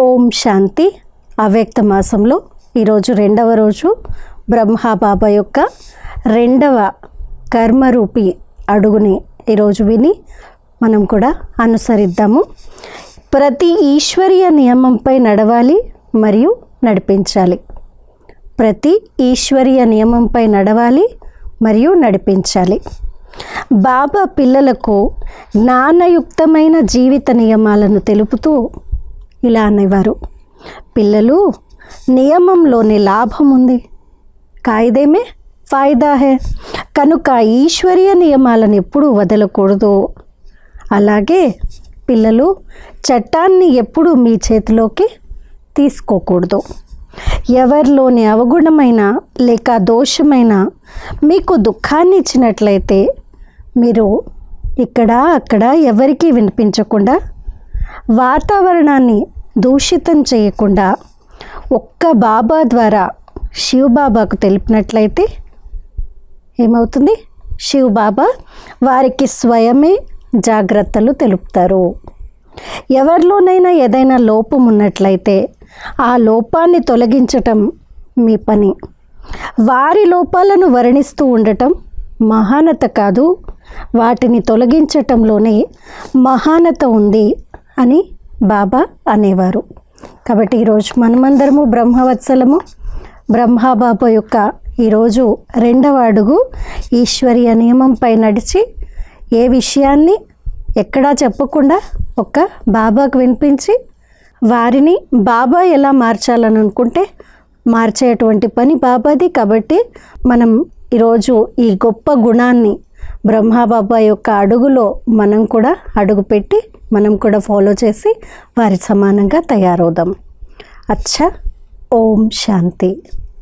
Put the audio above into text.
ఓం శాంతి. అవ్యక్త మాసంలో ఈరోజు రెండవ రోజు బ్రహ్మబాబా యొక్క రెండవ కర్మరూపి అడుగుని ఈరోజు విని మనం కూడా అనుసరిద్దాము. ప్రతి ఈశ్వరీయ నియమంపై నడవాలి మరియు నడిపించాలి. ప్రతి ఈశ్వరీయ నియమంపై నడవాలి మరియు నడిపించాలి. బాబా పిల్లలకు జ్ఞానయుక్తమైన జీవిత నియమాలను తెలుపుతూ ఇలా అనేవారు. పిల్లలు నియమంలోని లాభం ఉంది కాయిదేమే? ఫాయిదా హే. కనుక ఈశ్వరీయ నియమాలను ఎప్పుడూ వదలకూడదు. అలాగే పిల్లలు చట్టాన్ని ఎప్పుడూ మీ చేతిలోకి తీసుకోకూడదు. ఎవరిలోని అవగుణమైన లేక దోషమైన మీకు దుఃఖాన్ని ఇచ్చినట్లయితే మీరు ఇక్కడ అక్కడ ఎవరికీ వినిపించకుండా వాతావరణాన్ని దూషితం చేయకుండా ఒక్క బాబా ద్వారా శివ బాబాకు తెలిపినట్లయితే ఏమవుతుంది? శివ బాబా వారికి స్వయమే జాగ్రత్తలు తెలుపుతారు. ఎవరిలోనైనా ఏదైనా లోపం ఉన్నట్లయితే ఆ లోపాన్ని తొలగించటం మీ పని. వారి లోపాలను వర్ణిస్తూ ఉండటం మహానత కాదు. వాటిని తొలగించటంలోనే మహానత ఉంది. అని బాబా అనేవారు. కాబట్టి ఈరోజు మనమందరము బ్రహ్మవత్సలము. బ్రహ్మబాబా యొక్క ఈరోజు రెండవ అడుగు ఈశ్వరీయ నియమంపై నడిచి ఏ విషయాన్ని ఎక్కడా చెప్పకుండా ఒక్క బాబాకు వినిపించి వారిని బాబా ఎలా మార్చాలని అనుకుంటే మార్చేటువంటి పని బాబాది కాబట్టి మనం ఈరోజు ఈ గొప్ప గుణాన్ని బ్రహ్మబాబా యొక్క అడుగులో మనం కూడా అడుగు పెట్టి మనం కూడా ఫాలో చేసి వారి సమానంగా తయారవుదాం. అచ్చా ఓం శాంతి.